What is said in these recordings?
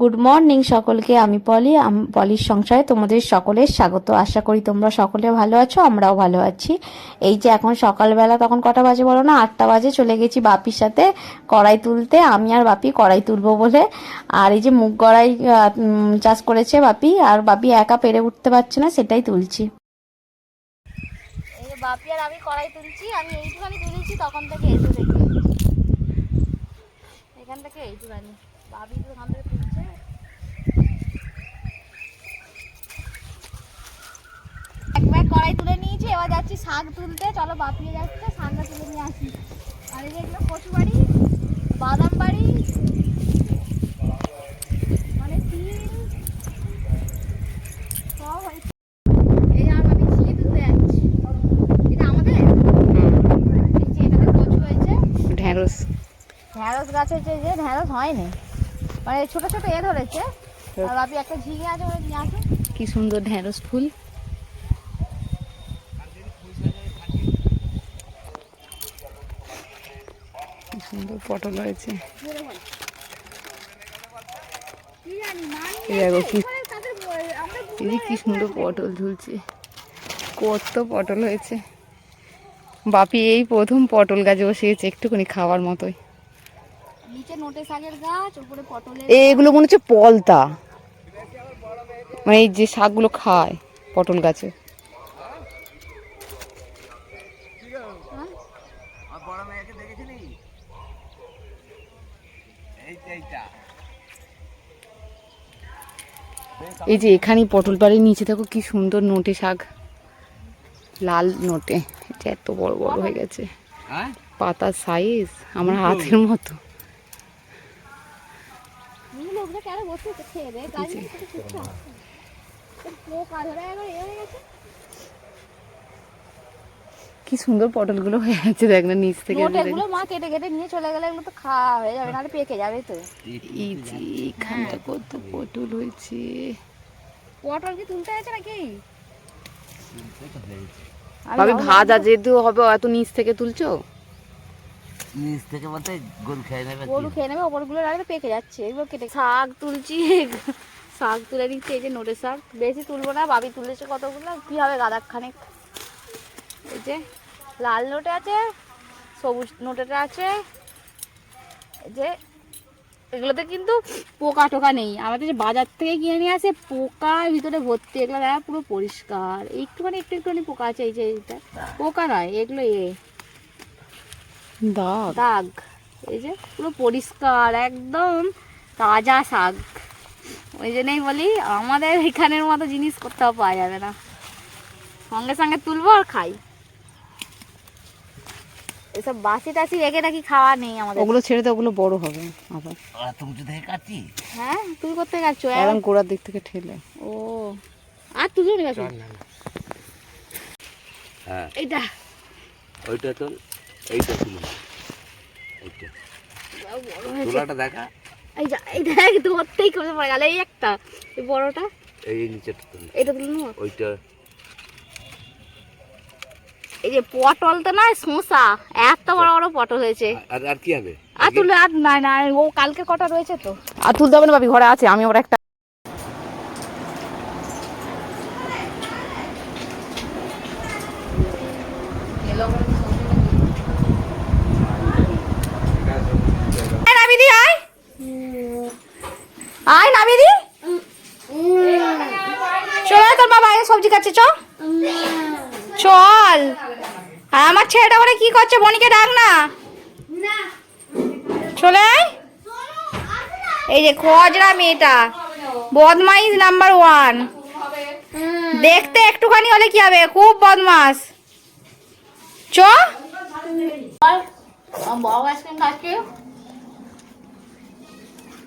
Good morning সকলকে আমি পলি। পলির সংসারে তোমাদের সকলের স্বাগত। আশা করি তোমরা সকলে ভালো আছো আমরাও ভালো আছি। এই যে এখন সকালবেলা তখন কটা বাজে বলো না? আটটা বাজে চলে গেছি বাপির সাথে কড়াই তুলতে। আমি আর বাপি কড়াই তুলবো বলে। আর এই যে মুগ উম, চাষ করেছে বাপি আর বাপি একা পেরে উঠতে পারছে না সেটাই তুলছি। বাপি আর আমি কড়াই তুলছি আমি এইটুখানি তুলেছি তখন থেকে এসে দেখি। এখান থেকে এইটুখানি। বাপি তো ওখান থেকে তুলছে এক ব্যাগ কড়াই তুলে নিয়েছি এবার যাচ্ছি শাক তুলতে। চলো বাপিয়ে যাচ্ছে শাকটা তুলে নিয়ে আসি। আর এই যে এগুলো কচু বাড়ি বাদাম বাড়ি মানে তিল সব হয়েছে। যে যে ঢেঁড়স। ঢ্যাঁড়স গাছ হচ্ছে যে ঢ্যাঁড়স হয়নি। মানে ছোট ছোট এ ধরেছে। আর বাপি একটা ঝিঙে আছে ওটা নিয়ে আসো। কি সুন্দর ঢেঁড়স ফুল। সুন্দর পটল হয়েছে দেখো কি কি সুন্দর পটল ঝুলছে। কত পটল হয়েছে। বাপি এই প্রথম পটল গাছে বসিয়েছে একটুখানি খাওয়ার মতোই। নিচে নোটে শাকের গাছ উপরে পটলের এগুলো মনে হচ্ছে পলতা। মানে এই যে শাকগুলো খায় পটল গাছে। এই যে এখানে পটল বাড়ির নিচে দেখো কি সুন্দর নোটে শাক। লাল নোটে। এটা এত বড় বড় হয়ে গেছে। পাতার সাইজ আমার হাতের মতো। কেন বসে খেয়ে দেয় গাছ পোকা ধরে একবার এ হয়ে গেছে কি সুন্দর পটলগুলো হয়ে গেছে দেখ না নিচ থেকে এগুলো মা কেটে কেটে নিয়ে চলে গেলে এগুলো তো খাওয়া হয়ে যাবে নাহলে পেকে যাবে তো। এই যে এখানটা কত পটল হয়েছে। পটল কি তুলতে হয়েছে নাকি? আমি ভাবি ভাজা যেহেতু হবে এত নিচ থেকে তুলছো? নিচ থেকে বলতে গরু খেয়ে নেবে গরু খেয়ে নেবে ওপরগুলো রাখলে পেকে যাচ্ছে এগুলো কেটে শাক তুলছি। শাক তুলে নিচ্ছি এই যে নোটে শাক। বেশি তুলবো না বাবি তুলেছে কতগুলো কি হবে গাদাক খানেক এই যে লাল নোটে আছে সবুজ নোটেটা আছে। এই যে এগুলোতে কিন্তু পোকা টোকা নেই। আমাদের যে বাজার থেকে কিনে নিয়ে আসে পোকার ভিতরে ভর্তি এগুলো দেখা পুরো পরিষ্কার। একটুখানি একটু একটুখানি পোকা আছে এই যে এইটা। পোকা নয় এগুলো এ। দাগ। দাগ। এই যে পুরো পরিষ্কার একদম তাজা শাক। ওই জন্যই বলি আমাদের এখানের মতো জিনিস কোথাও পাওয়া যাবে না। সঙ্গে সঙ্গে তুলবো আর খাই। এসব বাসি টাসি রেখে নাকি খাওয়া নেই আমাদের। ওগুলো ছেড়ে তো ওগুলো বড় হবে আবার। আর তুমি তো দেখে কাটছি হ্যাঁ তুই করতে একদম গোড়ার দিক থেকে ঠেলে। ও। আর তুই গেছো হ্যাঁ। এইটা। ওইটা তো এইটা এইটা। তোলাটা দেখা। এই যা এই দেখ ধরতেই করে পড়ে গেল। এই একটা। এই বড়টা। এই নিচেটা তুলো। এটা ওইটা এই যে পটল তো না শসা। এত বড় বড় পটল হয়েছে। আর আর কি হবে আর তুলে আর না না ও কালকে কটা রয়েছে তো? আর তুলতে হবে না ভাবি ঘরে আছে আমি ওর একটা আয় নাবিদি আয়। আয় নাবিদি চল তোর মা বাইরে সবজি কাটছে চ। চল। আর আমার ছেলেটা করে কি করছে বনিকে ডাক না। চলে এই যে খজরা মেয়েটা। বদমাইশ নাম্বার ওয়ান। দেখতে একটুখানি হলে কি হবে? খুব বদমাস চ। আইসক্রিম খাচ্ছি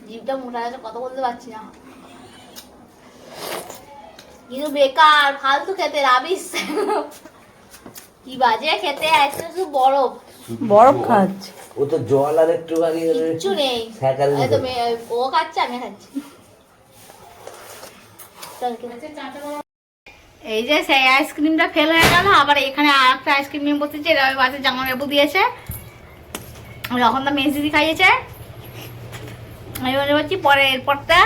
জিভটা মোটা কথা বলতে পারছি না। কিন্তু বেকার ফালতু খেতে রাবিস। কি বাজে খেতে আইসক্রিম শুধু বরফ। বরফ খাচ্ছে। ও তো জল আর একটুখানি কিচ্ছু নেই। ফ্যাকারে তো মে- ও খাচ্ছে আমি খাচ্ছি। এই যে সেই আইসক্রিমটা ফেল হয়ে গেল আবার এখানে আর একটা আইসক্রিম নিয়ে বসেছে এটা ওই বাসে জামা বাবু দিয়েছে। যখন তো মেজ দিদি খাইয়েছে। আমি মনে করছি পরে এরপরটা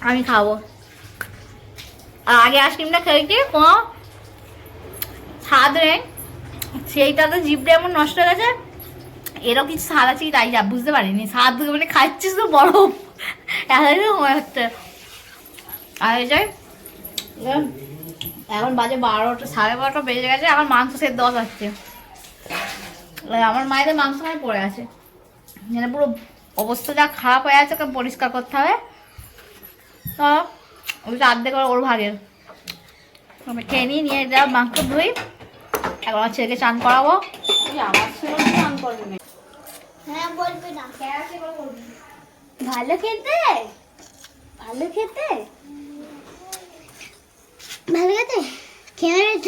আমি খাব। আগে আইসক্রিমটা খেয়েছি কোনো স্বাদ নেই সেইটা তো জিভটা এমন নষ্ট হয়ে গেছে। এরও কিছু স্বাদ আছে তাই যা, বুঝতে পারিনি। স্বাদ মানে খাচ্ছিস তো বরফ। হচ্ছে আর এই যে এখন- বাজে বারোটা, সাড়ে বারোটা বেজে গেছে এখন মাংস সেদ্ধ হচ্ছে আমার মায়েদের মাংস খায় পড়ে আছে। মানে পুরো অবস্থা যা খারাপ হয়ে আছে, ওকে পরিষ্কার করতে হবে। তো ওইটা অর্ধেক ওর- ওর ভাগের। আমি খেয়ে নিই নিয়ে যা মাংস ধুই। এখন আমার ছেলেকে চান করাবো। আমার ছেলে স্নান করবে না। হ্যাঁ বলবে না। ভালো খেতে? ভালো খেতে? ভালো খেতে? খেয়ে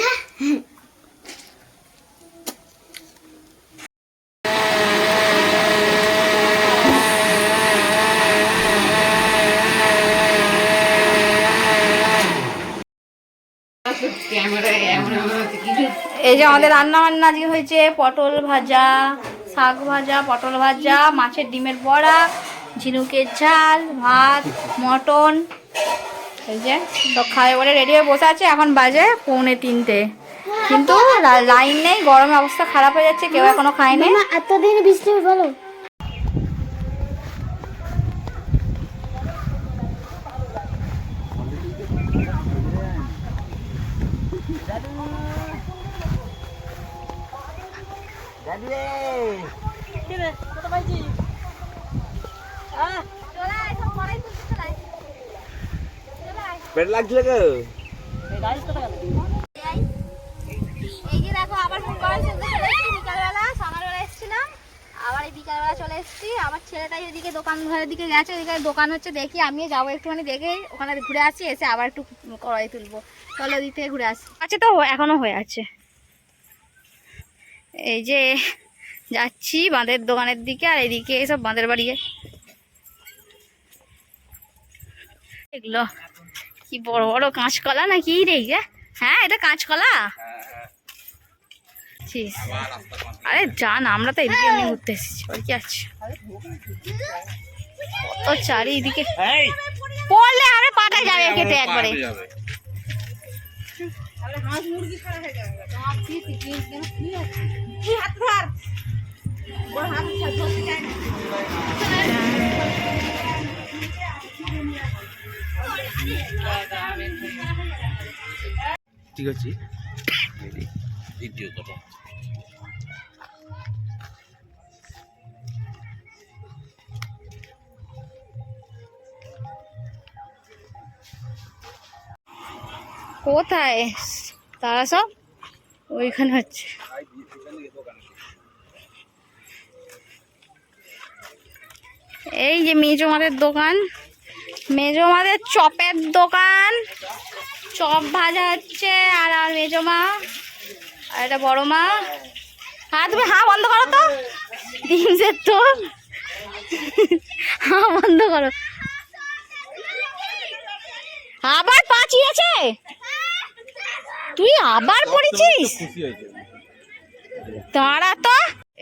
ক্যামেরায় এমন এমন হচ্ছে কিছু এই যে আমাদের রান্না বান্না আজকে হয়েছে পটল ভাজা শাক ভাজা পটল ভাজা মাছের ডিমের বড়া ঝিনুকের ঝাল ভাত মটন। এই যে সব খাওয়া বলে রেডি হয়ে বসে আছে এখন বাজে পৌনে তিনটে। কিন্তু লাইন নেই গরমে অবস্থা খারাপ হয়ে যাচ্ছে কেউ এখনও খায়নি। এতদিন বৃষ্টি বলো। দাদু রে পেট লাগছিল গো এই যে দেখো আবার চলে এসেছি বিকালবেলা সকালবেলা এসেছিলাম। আবার এই বিকালবেলা চলে এসেছি। আমার ছেলেটাই ওদিকে দোকান ঘরের দিকে গেছে ওদিকে দোকান হচ্ছে দেখি আমি যাব একটুখানি দেখে ওখানে ঘুরে আসি এসে আবার একটু কড়াই তুলবো। চলো ওদিক থেকে ঘুরে আসি। আছে তো এখনও হয়ে আছে। এই যে যাচ্ছি বাঁধের দোকানের দিকে আর এদিকে সব বাঁধের বাড়ি। এগুলো কি বড় বড় কাঁচকলা না কি রে? হ্যাঁ এটা কাঁচকলা। আরে জান আমরা তো এদিকে এমনি ঘুরতে এসেছি। আর কি আছে? কত চারিদিকে। পড়লে আরে পাটায় যাবে কেটে একবারে। ঠিক আছে? ভিডিও করো কোথায়? তারা সব ওইখানে হচ্ছে। এই যে মেজো মাদের দোকান। মেজো মাদের চপের দোকান। চপ ভাজা হচ্ছে আর আর মেজো মা আর এটা বড় মা। হ্যাঁ তুমি হ্যাঁ বন্ধ করো তো। ডিম তো হ্যাঁ বন্ধ করো। আবার পাঁচিয়েছে তুই আবার পড়েছিস? দাঁড়া তো।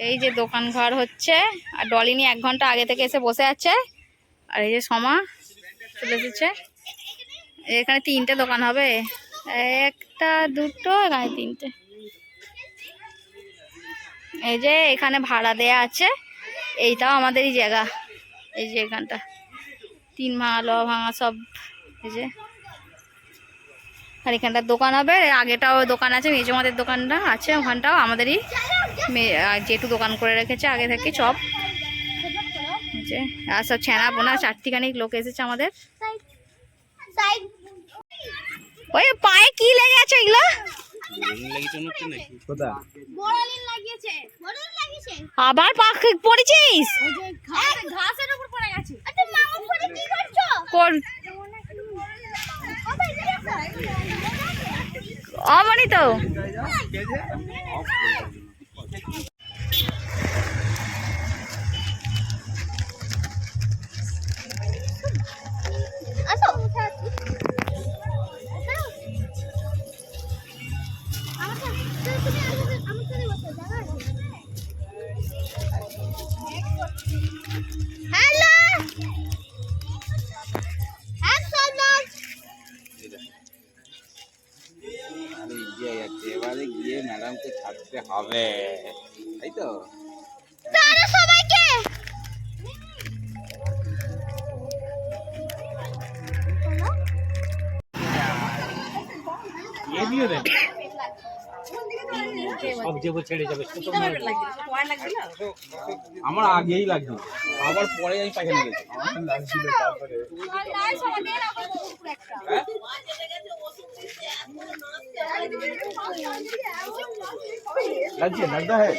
এই যে দোকান ঘর হচ্ছে আর ডলিনি এক ঘণ্টা আগে থেকে এসে বসে আছে। আর এই যে সমা চলে এসেছে। এখানে তিনটে দোকান হবে। একটা দুটো এখানে তিনটে। এই যে এখানে ভাড়া দেয়া আছে। এইটাও আমাদেরই জায়গা। এই যে এখানটা। তিন ভাঙা ল ভাঙা সব। এই যে আর এখানটা দোকান হবে আগেটাও দোকান আছে মেজমাদের দোকানটা আছে ওখানটাও আমাদেরই আহ, দোকান করে রেখেছে আগে থেকে চপ যে আর সব ছ্যানা বোনা চারটিখানিক লোক এসেছে আমাদের। ওই পায়ে কি লেগে আছে এগুলো? আবার পা পড়েছিস? ওই ঘাসের উপর পড়ে গেছে আচ্ছা মা উপরে কি করছ কর কোথায় যাচ্ছো অমনি তো। আসো। হ্যালো আমার আগেই লাগছিল আবার পরে আমি পাইখানা গেছি আমার লাগছিল তারপরে লাগছে লাগতা হ্যাঁ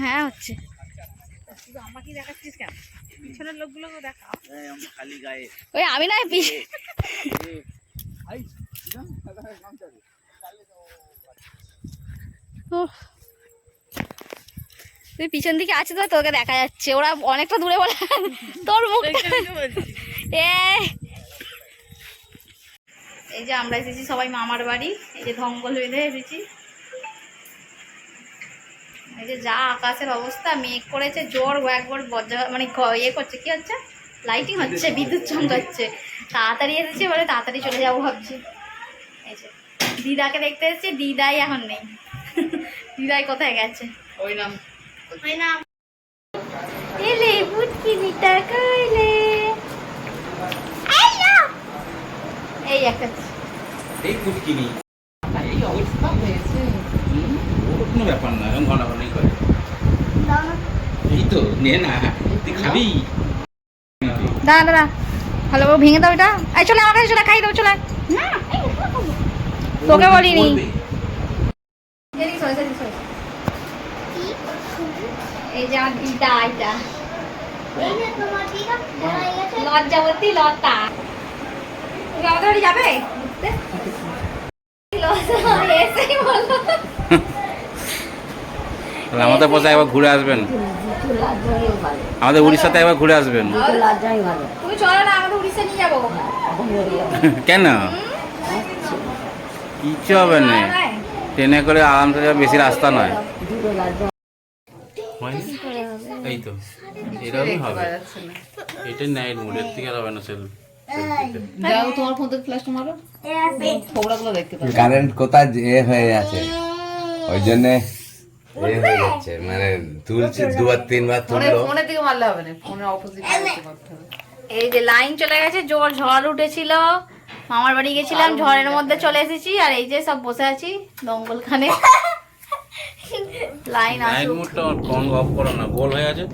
হ্যাঁ হচ্ছে। খালি গায়ে। ওই আমি না তুই পিছন দিকে আছে তো তোকে দেখা যাচ্ছে। ওরা অনেকটা দূরে বলে তোর মুখ এ। এই যে আমরা এসেছি সবাই মামার বাড়ি এই যে ধঙ্গল বেঁধে এসেছি। এই যে যা আকাশের অবস্থা মেঘ করেছে জোর একবার বজ্র মানে ইয়ে করছে কি হচ্ছে? লাইটিং হচ্ছে বিদ্যুৎ চমকাচ্ছে তাড়াতাড়ি এসেছে বলে তাড়াতাড়ি চলে যাব ভাবছি। এই যে দিদাকে দেখতে এসেছি দিদাই এখন নেই। দিদাই কোথায় গেছে? ওই নাম। ওই না এলে বুটকি কইলে। এই একটা এই কুটকিনি এই অবস্থা হয়েছে ওর কোনো ব্যাপার না এরকম ঘন ঘনই করে। এই তো নে না তুই খাবি? দাঁড়া দাঁড়া। ভালো করে ভেঙে দাও এটা। এই চলে আমার কাছে চলে খাই দাও চলে। তোকে বলিনি। এই যে আমার দিদা এটা লজ্জাবতী লতা। তুমি আমাদের বাড়ি যাবে? ঘুরতে? এসেই বলল। তাহলে আমাদের পথে একবার ঘুরে আসবেন। আমাদের উড়িষ্যাতে একবার ঘুরে আসবেন। তুমি চলো না আমাদের উড়িষ্যা নিয়ে যাব কেন? কিচ্ছু হবে না। ট্রেনে করে আরামসে বেশি রাস্তা নয়। এই তো। এরকমই হবে। এটাই নাইট মোড এর থেকে আর হবে না সেল যাও তোমার ফোন থেকে ফ্ল্যাশটা মারো। খবরাগুলো দেখতে কারেন্ট কোথায় এ হয়ে আছে? ওই জন্যে এ হয়ে যাচ্ছে মানে তুলছে দুবার তিনবার তুললো। ফোনের দিকে মারলে হবে না ফোনের অপোজিট মারতে হবে। এই যে লাইন চলে গেছে জোর ঝড় উঠেছিল। মামার বাড়ি গেছিলাম ঝড়ের মধ্যে চলে এসেছি আর এই যে সব বসে আছি দঙ্গলখানে। লাইন আসুক। মোডটা অন অফ করো না গোল হয়ে আছে।